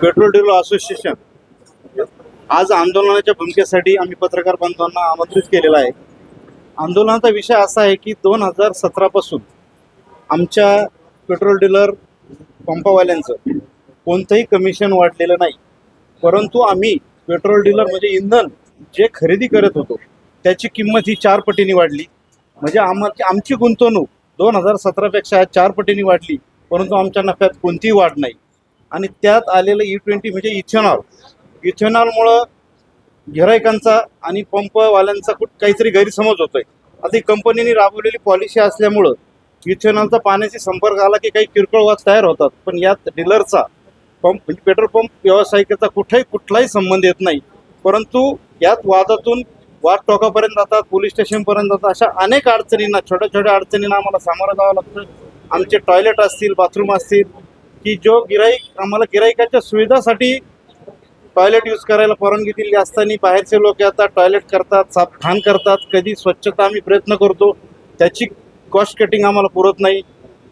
Petrol dealer association. आज आंदोलनाच्या भूमिकेसाठी आम्ही पत्रकार बांधवांना आमंत्रित केलेला आहे. आंदोलनाचा विषय असा आहे की दोन हजार सतरापासून आमच्या पेट्रोल डीलर पंपावाल्यांचं कोणतंही कमिशन वाढलेलं नाही. परंतु आम्ही पेट्रोल डीलर म्हणजे इंधन जे खरेदी करत होतो त्याची किंमत ही चार पटीने वाढली. म्हणजे आम्हा आमची गुंतवणूक दोन हजार सतरापेक्षा चार पटीने वाढली परंतु आमच्या नफ्यात कोणतीही वाढ नाही. आणि त्यात आलेलं e ई ट्वेंटी म्हणजे इथेनॉल इथेनॉलमुळं गिरायकांचा आणि पंपवाल्यांचा कुठ काहीतरी गैरसमज होतोय. आता ही कंपनीने राबवलेली पॉलिसी असल्यामुळं इथेनॉलचा पाण्याशी संपर्क आला की काही किरकोळ वाद तयार होतात. पण यात डीलरचा पंप म्हणजे पेट्रोल पंप व्यावसायिकाचा कुठेही कुठलाही संबंध येत नाही. परंतु यात वादातून वाद टोकापर्यंत जातात पोलीस स्टेशनपर्यंत जातात अशा अनेक अडचणींना छोट्या छोट्या अडचणींना आम्हाला सामोरं जावं लागतं. आमचे टॉयलेट असतील बाथरूम असतील की जो गिराईक आम्हाला गिराईकाच्या सुविधासाठी टॉयलेट यूज करायला परवानगी दिली असताना बाहेरचे लोक येतात टॉयलेट करतात साफ घाण करतात कधी स्वच्छता आम्ही प्रयत्न करतो त्याची कॉस्ट कटिंग आम्हाला पुरत नाही.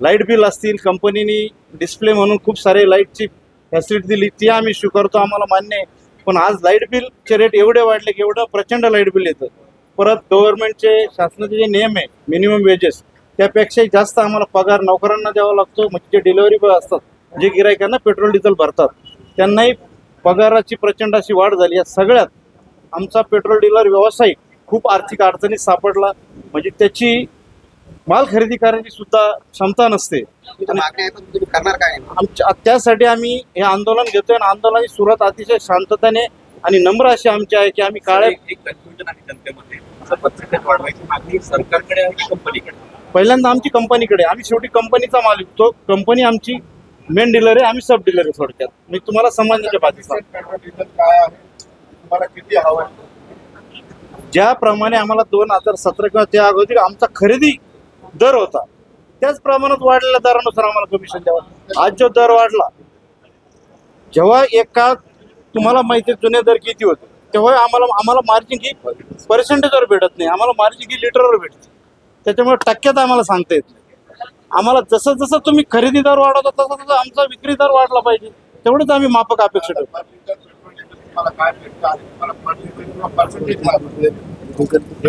लाइट बिल असतील कंपनीनी डिस्प्ले म्हणून खूप सारे लाईटची फॅसिलिटी दिली ती आम्ही स्वीकारतो आम्हाला मान्य आहे. पण आज लाइट बिलचे रेट एवढे वाढले की एवढं प्रचंड लाइट बिल येतं. परत गव्हर्नमेंटचे शासनाचे जे नियम आहे मिनिमम वेजेस त्यापेक्षाही जास्त आम्हाला पगार नोकरांना द्यावा लागतो म्हणजे जे डिलेवरी बॉय असतात जे गिरायकांना पेट्रोल डिझेल भरतात त्यांनाही पगाराची प्रचंड अशी वाढ झाली. या सगळ्यात आमचा पेट्रोल डीलर व्यवसायिक खूप आर्थिक अडचणीत सापडला. म्हणजे त्याची माल खरेदी करण्याची सुद्धा क्षमता नसते. करणार काय? आमच्या त्यासाठी आम्ही हे आंदोलन घेतोय आणि आंदोलनाची सुरुवात अतिशय शांततेने आणि नम्र अशी आमची आहे की आम्ही कंपनीकडे पहिल्यांदा आमची कंपनीकडे आम्ही शेवटी कंपनीचा माल विकतो कंपनी आमची मेन डीलर आहे आम्ही सब डीलर आहे थोडक्यात. मी तुम्हाला समजण्याच्या बाजूचा ज्याप्रमाणे आम्हाला दोन हजार सतरा किंवा त्या अगोदर आमचा खरेदी दर होता त्याच प्रमाणात वाढलेल्या दरानुसार आम्हाला कमिशन द्यावं आज जो दर वाढला जेव्हा एका तुम्हाला माहिती जुने दर किती होते तेव्हा आम्हाला आम्हाला मार्जिन ही पर्सेंटेजवर भेटत नाही. आम्हाला मार्जिन ही लिटरवर भेटते. त्याच्यामुळे टक्क्यात आम्हाला सांगता येत नाही. आम्हाला जसं जसं तुम्ही खरेदीदार वाढवता तसं तसं आमचा विक्री दर वाढला पाहिजे. तेवढंच आम्ही माफक अपेक्षा ठेवतो.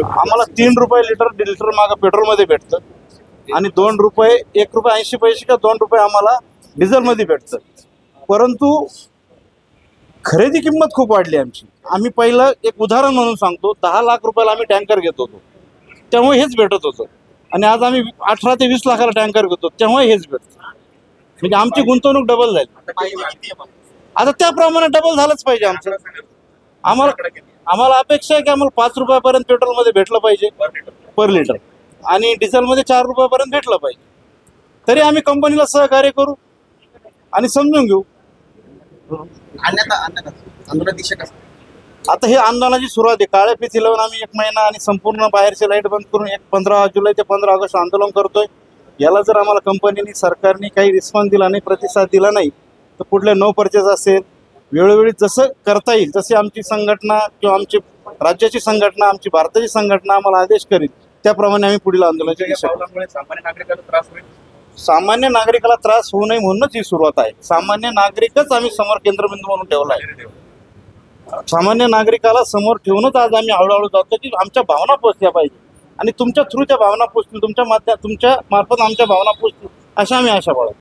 आम्हाला तीन रुपये लिटर लिटर मागं पेट्रोलमध्ये भेटतं. आणि दोन रुपये एक रुपये ऐंशी पैसे का दोन रुपये आम्हाला डिझेलमध्ये भेटतं. परंतु खरेदी किंमत खूप वाढली आमची. आम्ही पहिलं एक उदाहरण म्हणून सांगतो दहा लाख रुपयाला आम्ही टँकर घेत होतो. त्यामुळे हेच भेटत होतं. आणि आज आम्ही अठरा ते वीस लाखाला टँकर घेतो. तेव्हा हेच भेटतं. म्हणजे आमची गुंतवणूक डबल झाली. आता त्याप्रमाणे डबल झालंच पाहिजे आमचं. आम्हाला आम्हाला अपेक्षा आहे की आम्हाला पाच रुपयापर्यंत पेट्रोलमध्ये भेटलं पाहिजे पर लिटर. आणि डिझेलमध्ये चार रुपयापर्यंत भेटलं पाहिजे. तरी आम्ही कंपनीला सहकार्य करू आणि समजून घेऊ. अन्यथा अन्यथा आंदोलन दिशा कसं? आता हे आंदोलनाची सुरुवात आहे. काळ्या फिती लावून आम्ही एक महिना आणि संपूर्ण बाहेरचे लाइट बंद करून एक पंधरा जुलै ते पंधरा ऑगस्ट आंदोलन करतोय. याला जर आम्हाला कंपनीने सरकारने काही रिस्पॉन्स दिला नाही प्रतिसाद दिला नाही तर पुढले नो परचेस असेल. वेळोवेळी जसं करता येईल जशी आमची संघटना किंवा आमची राज्याची संघटना आमची भारताची संघटना आम्हाला आदेश करील त्याप्रमाणे आम्ही पुढील आंदोलनाची या दिशा करू. पावलामुळे सामान्य नागरिकांना त्रास होईल? सामान्य नागरिकाला त्रास होऊ नये म्हणूनच ही सुरुवात आहे. सामान्य नागरिकच आम्ही समोर केंद्रबिंदू म्हणून ठेवला आहे. सामान्य नागरिकाला समोर ठेवूनच आज आम्ही हळूहळू जातो की आमच्या भावना पोचल्या पाहिजे. आणि तुमच्या थ्रू त्या भावना पोचतील तुमच्या माध्या तुमच्या मार्फत आमच्या भावना पोचतील अशा आम्ही आशा बाळगतो.